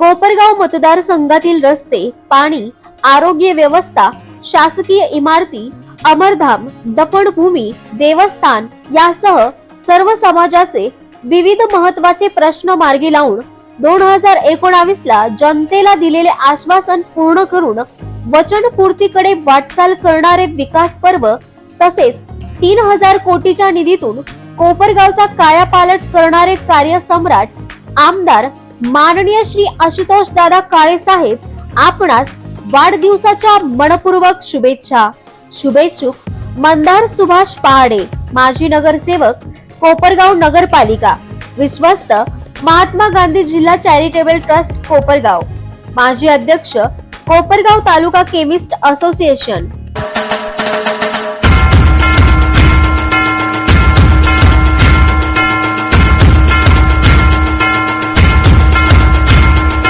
कोपरगाव मतदारसंघातील रस्ते पाणी आरोग्य व्यवस्था शासकीय इमारती अमरधाम दफनभूमी देवस्थान यासह सर्व समाजाचे विविध महत्त्वाचे प्रश्न मार्गी लावून दोन हजार एकोणावीस ला जनतेला दिलेले आश्वासन पूर्ण करून वचनपूर्तीकडे वाटचाल करणारे विकास पर्व तसेच तीन हजार कोटीच्या निधीतून कोपरगावचा कायापालट करणारे कार्यसम्राट आमदार माननीय श्री आशुतोष दादा काळे साहेब आपणास वाढदिवसाच्या मनपूर्वक शुभेच्छा. शुभेच्छुक मंदार सुभाष पहाडे माजी नगरसेवक कोपरगाव नगरपालिका. विश्वस्त महात्मा गांधी जिल्हा चॅरिटेबल ट्रस्ट कोपरगाव. माजी अध्यक्ष कोपरगाव तालुका केमिस्ट असोसिएशन.